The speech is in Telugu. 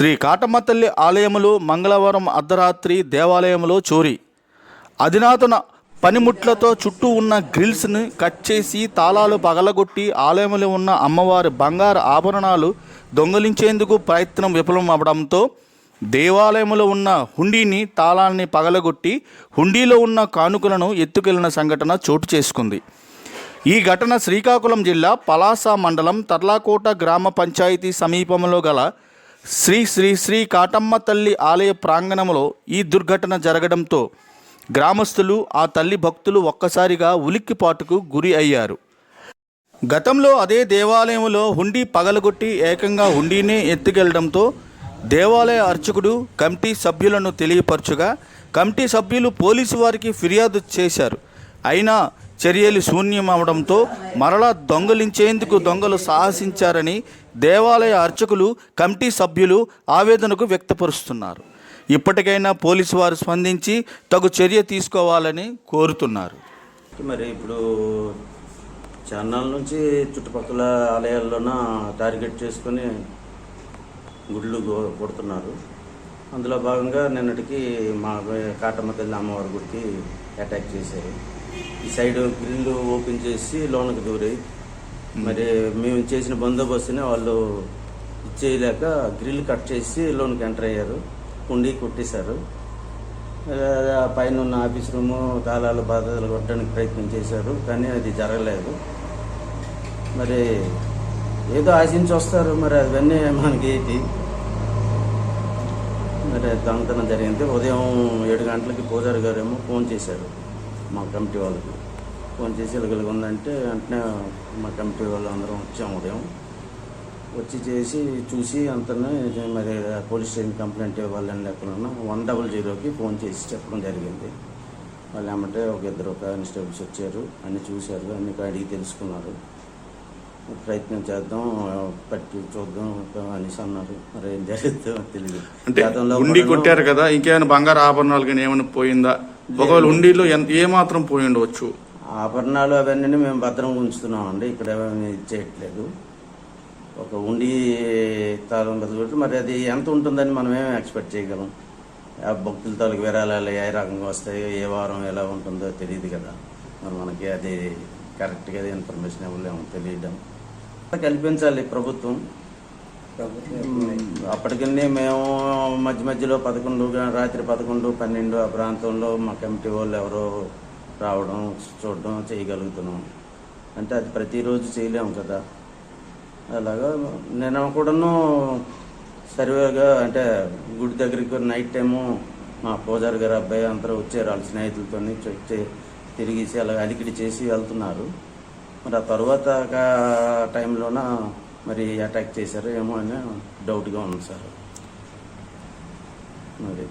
శ్రీ కాటమ్మ తల్లి ఆలయములో మంగళవారం అర్ధరాత్రి దేవాలయంలో చోరీ. అధినాతన పనిముట్లతో చుట్టూ ఉన్న గ్రిల్స్ని కట్ చేసి తాళాలు పగలగొట్టి ఆలయంలో ఉన్న అమ్మవారి బంగారు ఆభరణాలు దొంగిలించేందుకు ప్రయత్నం విఫలం అవడంతో దేవాలయంలో ఉన్న హుండీని తాళాన్ని పగలగొట్టి హుండీలో ఉన్న కానుకలను ఎత్తుకెళ్ళిన సంఘటన చోటు చేసుకుంది. ఈ ఘటన శ్రీకాకుళం జిల్లా పలాస మండలం తర్లాకోట గ్రామ పంచాయతీ సమీపంలో గల శ్రీ శ్రీ శ్రీ కాటమ్మ తల్లి ఆలయ ప్రాంగణంలో ఈ దుర్ఘటన జరగడంతో గ్రామస్తులు ఆ తల్లి భక్తులు ఒక్కసారిగా ఉలిక్కిపాటుకు గురి అయ్యారు. గతంలో అదే దేవాలయంలో హుండీ పగలగొట్టి ఏకంగా హుండీనే ఎత్తుకెళ్ళడంతో దేవాలయ అర్చకుడు కమిటీ సభ్యులను తెలియపరచుగా కమిటీ సభ్యులు పోలీసు వారికి ఫిర్యాదు చేశారు. అయినా చర్యలు శూన్యం అవడంతో మరలా దొంగలించేందుకు దొంగలు సాహసించారని దేవాలయ అర్చకులు కమిటీ సభ్యులు ఆవేదనకు వ్యక్తపరుస్తున్నారు. ఇప్పటికైనా పోలీసు వారు స్పందించి తగు చర్య తీసుకోవాలని కోరుతున్నారు. మరి ఇప్పుడు చాన్నాళ్ళ నుంచి చుట్టుపక్కల ఆలయాల్లోన టార్గెట్ చేసుకొని గుళ్ళు కొడుతున్నారు. అందులో భాగంగా నిన్నటికి మా కాటమ్మ తల్లి అమ్మవారి గుడికి అటాక్ చేశారు. ఈ సైడ్ గ్రిల్ ఓపెన్ చేసి లోనకి దూరి మరి మేము చేసిన బందోబస్తుని వాళ్ళు ఇచ్చేయలేక గ్రిల్ కట్ చేసి లోనికి ఎంటర్ అయ్యారు. ఉండి కొట్టేశారు. పైన ఉన్న ఆఫీస్ రూము తాళాలు బాధలు కొట్టడానికి ప్రయత్నం చేశారు కానీ అది జరగలేదు. మరి ఏదో ఆశించి వస్తారు మరి అవన్నీ మనకి ఏంటి? దొంగతనం జరిగింది. ఉదయం ఏడు గంటలకి పూజారి గారు ఏమో ఫోన్ చేశారు మా కమిటీ వాళ్ళకి. ఫోన్ చేసి ఇలాగలిగి ఉందంటే వెంటనే మా కమిటీ వాళ్ళు అందరం వచ్చాము ఉదయం. వచ్చి చేసి చూసి అంతనే మరి పోలీస్ స్టేషన్ కంప్లైంట్ ఇవ్వాలని లేకుండా వన్ డబల్ జీరోకి ఫోన్ చేసి చెప్పడం జరిగింది. వాళ్ళు ఏమంటే ఒక ఇద్దరు కానిస్టేబుల్స్ వచ్చారు. అన్ని చూశారు. అన్ని అడిగి తెలుసుకున్నారు. ప్రయత్నం చేద్దాం పట్టి చూద్దాం అనేసి అన్నారు. మరి ఏం జరుగుతుందో తెలియదు అంటే ఉండి కొట్టారు కదా ఇంకేమైనా బంగారు ఆభరణాలు కానీ ఏమైనా పోయిందా? ఒకవేళ ఉండిలో ఎంత ఏ మాత్రం పోయి ఉండవచ్చు? ఆభరణాలు అవన్నీ మేము భద్రం ఉంచుతున్నామండి. ఇక్కడ ఏమీ చేయట్లేదు. ఒక ఉండి తాళం బదులు మరి అది ఎంత ఉంటుందని మనం ఏం ఎక్స్పెక్ట్ చేయగలం? ఆ భక్తుల తాలూకు విరాళాలు ఏ రకంగా వస్తాయో ఏ వారం ఎలా ఉంటుందో తెలియదు కదా. మరి మనకి అది కరెక్ట్గా ఇన్ఫర్మేషన్ ఇవ్వలేము తెలియడం. కల్పించాలి ప్రభుత్వం. అప్పటికన్నీ మేము మధ్య మధ్యలో పదకొండు రాత్రి పదకొండు పన్నెండు ఆ ప్రాంతంలో మా కమిటీ వాళ్ళు ఎవరో రావడం చూడడం చేయగలుగుతున్నాం. అంటే అది ప్రతిరోజు చేయలేము కదా. అలాగా నేను కూడాను సర్వేగా అంటే గుడి దగ్గరికి నైట్ టైము మా పూజారి గారు అబ్బాయి అందరూ వచ్చారు వాళ్ళ స్నేహితులతో తిరిగేసి అలా అలికిడి చేసి వెళ్తున్నారు. మరి ఆ తర్వాత టైంలోన మరి అటాక్ చేశారు ఏమో అని డౌట్గా ఉంది సార్. మరి